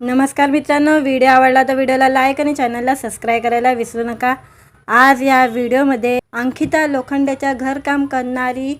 नमस्कार मित्रांनो व्हिडिओ आवडला तर व्हिडिओला लाईक आणि चॅनलला सबस्क्राईब करायला विसरू नका. आज या व्हिडिओमध्ये अंकिता लोखंडेच्या घरकाम करणारी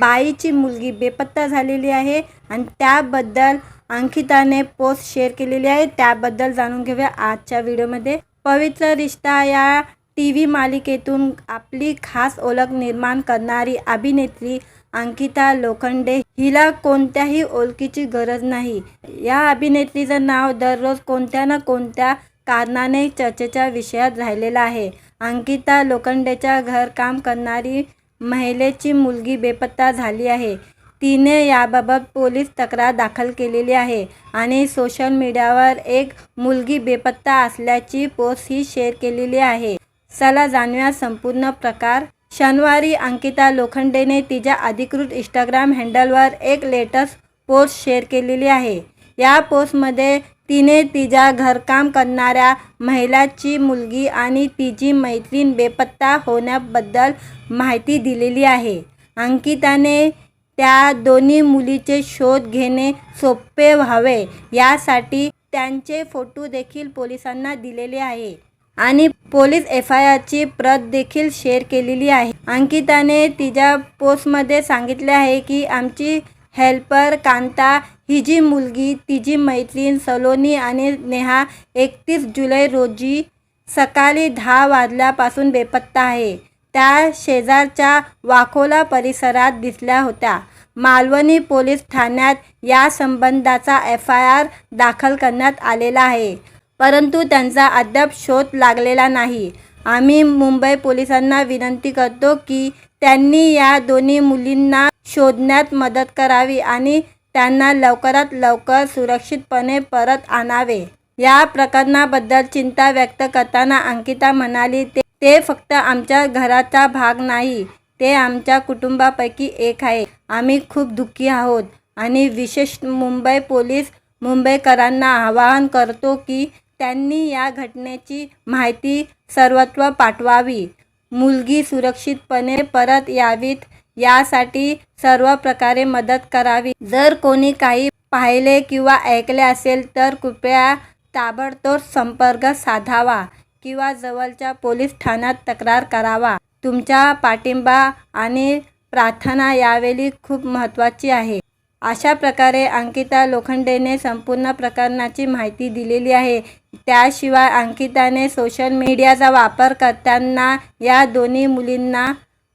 बाईची मुलगी बेपत्ता झालेली आहे आणि त्याबद्दल अंकिताने पोस्ट शेअर केलेली आहे. त्याबद्दल जाणून घेऊया आजच्या व्हिडिओमध्ये. पवित्र रिश्ता या टी व्ही मालिकेतून आपली खास ओळख निर्माण करणारी अभिनेत्री अंकिता लोखंडे हिला कोणत्याही ओळखीची गरज नाही. या अभिनेत्रीचं नाव दररोज कोणत्या ना कोणत्या कारणाने चर्चेच्या विषयात राहिलेलं आहे. अंकिता लोखंडेच्या घरकाम करणारी महिलेची मुलगी बेपत्ता झाली आहे. तिने याबाबत पोलीस तक्रार दाखल केलेली आहे आणि सोशल मीडियावर एक मुलगी बेपत्ता असल्याची पोस्ट ही शेअर केलेली आहे. चला जाणूया संपूर्ण प्रकार शनिवारी अंकिता लोखंडेने तिच्या अधिकृत इंस्टाग्राम हँडलवर एक लेटेस्ट पोस्ट शेअर केलेली आहे. या पोस्टमध्ये तिने तिच्या घरकाम करणाऱ्या महिलाची मुलगी आणि तिची मैत्रीण बेपत्ता होण्याबद्दल माहिती दिलेली आहे. अंकिताने त्या दोन्ही मुलीचे शोध घेणे सोपे व्हावे यासाठी त्यांचे फोटो देखील पोलिसांना दिलेले आहे. आणि पोलीस एफ आय आरची प्रत देखील शेअर केलेली आहे. अंकिताने तिच्या पोस्टमध्ये सांगितले आहे की आमची हेल्पर कांता हिजी मुलगी तिची मैत्रीण सलोनी आणि नेहा एकतीस जुलै रोजी सकाळी दहा वाजल्यापासून बेपत्ता आहे. त्या शेजारच्या वाकोला परिसरात दिसल्या होत्या. मालवणी पोलीस ठाण्यात या संबंधाचा एफ आय आर दाखल करण्यात आलेला आहे. परंतु त्यांचा अद्याप शोध लागलेला नाही. आम्ही मुंबई पोलिसांना विनंती करतो की त्यांनी या दोन्ही मुलींना शोधण्यात मदत करावी आणि त्यांना लवकरात लवकर सुरक्षितपणे परत आणावे. या प्रकरणाबद्दल चिंता व्यक्त करताना अंकिता म्हणाली ते ते फक्त आमच्या घराचा भाग नाही ते आमच्या कुटुंबापैकी एक आहे. आम्ही खूप दुःखी आहोत आणि विशेष मुंबई पोलीस मुंबईकरांना आवाहन करतो की त्यांनी या घटनेची माहिती सर्वत्र पाठवावी. मुलगी सुरक्षितपणे परत यावीत यासाठी सर्व प्रकारे मदत करावी. जर कोणी काही पाहिले किंवा ऐकले असेल तर कृपया ताबडतोब संपर्क साधावा किंवा जवळच्या पोलीस ठाण्यात तक्रार करावा. तुमचा पाठिंबा आणि प्रार्थना यावेळी खूप महत्त्वाची आहे. अशा प्रकारे अंकिता लोखंडेने संपूर्ण प्रकरणाची माहिती दिलेली आहे. त्याशिवाय अंकिताने सोशल मीडियाचा वापर करताना या दोन्ही मुलींना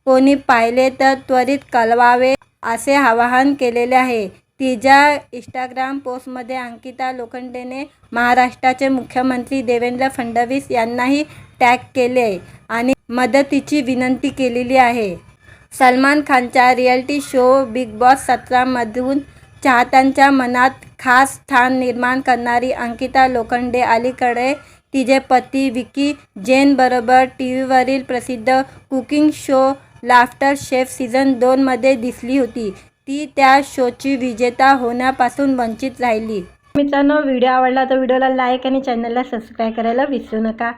कोणी पाहिले तर त्वरित कळवावे असे आवाहन केलेले आहे. तिच्या इंस्टाग्राम पोस्टमध्ये अंकिता लोखंडेने महाराष्ट्राचे मुख्यमंत्री देवेंद्र फडणवीस यांनाही टॅग केले आणि मदतीची विनंती केलेली आहे. सलमान खानच्या रिअलिटी शो बिग बॉस सतरामधून चाहत्यांच्या मनात खास स्थान निर्माण करणारी अंकिता लोखंडे. अलीकडे तिचे पती विकी जैनबरोबर टी व्हीवरील प्रसिद्ध cooking show laughter chefs season दोनमध्ये दिसली होती. ती त्या शोची विजेता होण्यापासून वंचित राहिली. मित्रांनो व्हिडिओ आवडला तर व्हिडिओला लाईक आणि चॅनलला सबस्क्राईब करायला विसरू नका.